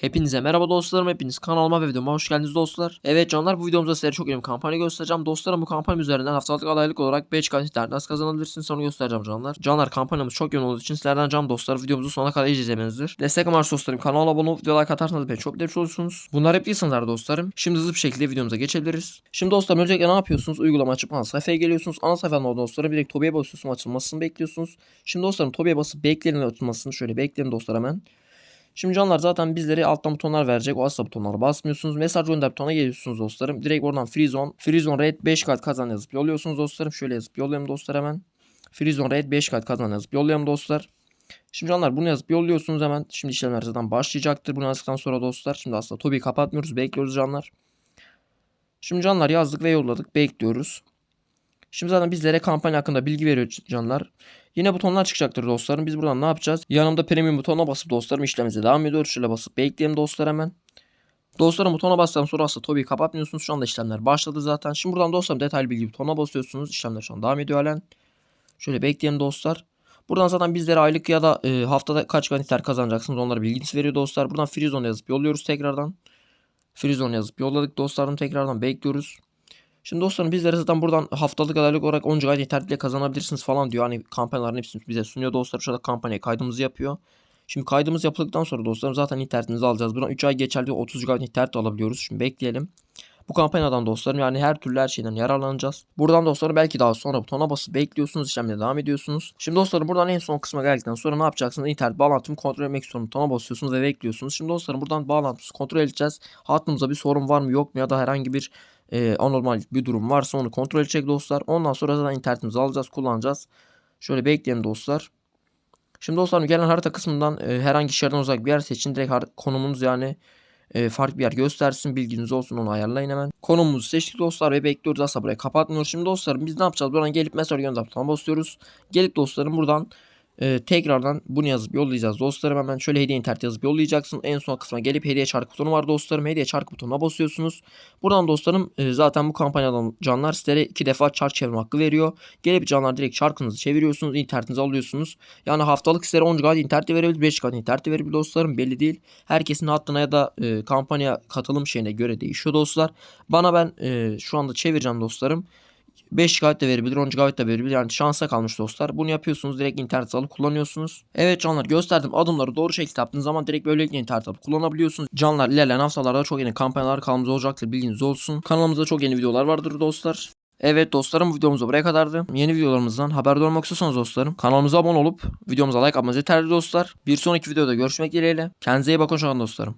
Hepinize merhaba dostlarım. Hepiniz kanalıma ve videoma hoş geldiniz dostlar. Evet canlar bu videomuzda sizlere çok önemli kampanya göstereceğim. Dostlarım bu kampanya üzerinden haftalık adaylık olarak 5 kan internet nasıl kazanabilirsiniz onu göstereceğim canlar. Canlar kampanyamız çok yoğun olduğu için sizlerden cam dostlar videomuzu sonuna kadar izlemenizdir. Destek amaçlı dostlarım kanala abone olup video like atarsanız beni çok değerli olursunuz. Bunlar hep değilsiniz dostlarım. Şimdi hızlı bir şekilde videomuza geçebiliriz. Şimdi dostlarım öncelikle ne yapıyorsunuz? Uygulama açıp ana sayfaya geliyorsunuz. Ana sayfadan orada dostlarım direkt Tobi'ye basıyorsunuz açılmasını bekliyorsunuz. Şimdi dostlarım Tobi'ye basıp bekleyin açılmasını şöyle bekleyin dostlar hemen. Şimdi canlar zaten bizleri alttan butonlar verecek. O asla butonlara basmıyorsunuz. Mesaj gönder butonuna geliyorsunuz dostlarım. Direkt oradan Freezone. Freezone Red 5 kart kazan yazıp yolluyorsunuz dostlarım. Şöyle yazıp yollayalım dostlar hemen. Freezone Red 5 kart kazan yazıp yollayalım dostlar. Şimdi canlar bunu yazıp yolluyorsunuz hemen. Şimdi işlemler zaten başlayacaktır. Bunu yazdıktan sonra dostlar. Şimdi aslında Tobi'yi kapatmıyoruz. Bekliyoruz canlar. Şimdi canlar yazdık ve yolladık. Bekliyoruz. Şimdi zaten bizlere kampanya hakkında bilgi veriyor canlar. Yine butonlar çıkacaktır dostlarım. Biz buradan ne yapacağız? Yanımda premium butonuna basıp dostlarım işlemimize devam ediyoruz. Şöyle basıp bekleyelim dostlar hemen. Dostlarım butona bastıktan sonra aslında Tobi'yi kapatmıyorsunuz. Şu anda işlemler başladı zaten. Şimdi buradan dostlarım detaylı bilgi butonuna basıyorsunuz. İşlemler şu an devam ediyor halen. Şöyle bekleyelim dostlar. Buradan zaten bizlere aylık ya da e, haftada kaç ganiter kazanacaksınız onlara bilgisi veriyor dostlar. Buradan Freezone yazıp yolluyoruz tekrardan. Freezone yazıp yolladık dostlarım tekrardan bekliyoruz. Şimdi dostlarım bizlere zaten buradan haftalık adaylık olarak 10 GB internetle kazanabilirsiniz falan diyor. Hani kampanyaların hepsini bize sunuyor dostlar. Şurada kampanya kaydımızı yapıyor. Şimdi kaydımız yapıldıktan sonra dostlarım zaten internetimizi alacağız. Buradan 3 ay geçerli 30 GB internet alabiliyoruz. Şimdi bekleyelim. Bu kampanyadan dostlarım yani her türlü her şeyden yararlanacağız. Buradan dostlarım belki daha sonra butona basıp bekliyorsunuz işlemle devam ediyorsunuz. Şimdi dostlarım buradan en son kısma geldikten sonra ne yapacaksınız? İnternet bağlantımı kontrol etmek istiyorum. Butona basıyorsunuz ve bekliyorsunuz. Şimdi dostlarım buradan bağlantımızı kontrol edeceğiz. Hattımızda bir sorun var mı yok mu ya da herhangi bir e, anormal bir durum varsa onu kontrol edecek dostlar. Ondan sonra zaten internetimizi alacağız kullanacağız. Şöyle bekleyelim dostlar. Şimdi dostlarım gelen harita kısmından e, herhangi şehirden uzak bir yer seçin. Direkt konumunuz yani e, farklı bir yer göstersin. Bilginiz olsun onu ayarlayın hemen. Konumumuzu seçtik dostlar ve bekliyoruz. Asla burayı kapatmıyoruz. Şimdi dostlarım biz ne yapacağız? Buradan gelip mesaj gönder butonuna basıyoruz. Gelip dostlarım buradan e, tekrardan bunu yazıp yollayacağız dostlarım. Hemen şöyle hediye internet yazıp yollayacaksın. En son kısma gelip hediye çark butonu var dostlarım. Hediye çark butonuna basıyorsunuz. Buradan dostlarım e, zaten bu kampanyadan canlar sizlere iki defa çark çevirme hakkı veriyor. Gelip canlar direkt çarkınızı çeviriyorsunuz. internetinizi alıyorsunuz. Yani haftalık sizlere 10 GB internet verebilir. 5 GB internet verebilir dostlarım. Belli değil. Herkesin hattına ya da e, kampanya katılım şeyine göre değişiyor dostlar. Bana ben e, şu anda çevireceğim dostlarım. 5 GB de verebilir 10 GB de verebilir yani şansa kalmış dostlar. Bunu yapıyorsunuz direkt internet alıp kullanıyorsunuz. Evet canlar gösterdim adımları doğru şekilde yaptığınız zaman direkt böylelikle internet alıp kullanabiliyorsunuz. Canlar ilerleyen haftalarda çok yeni kampanyalar kanalımızda olacaktır bilginiz olsun. Kanalımızda çok yeni videolar vardır dostlar. Evet dostlarım videomuz buraya kadardı. Yeni videolarımızdan haberdar olmak istiyorsanız dostlarım kanalımıza abone olup videomuza like atmanız yeterli dostlar. Bir sonraki videoda görüşmek dileğiyle. Kendinize iyi bakın şu an dostlarım.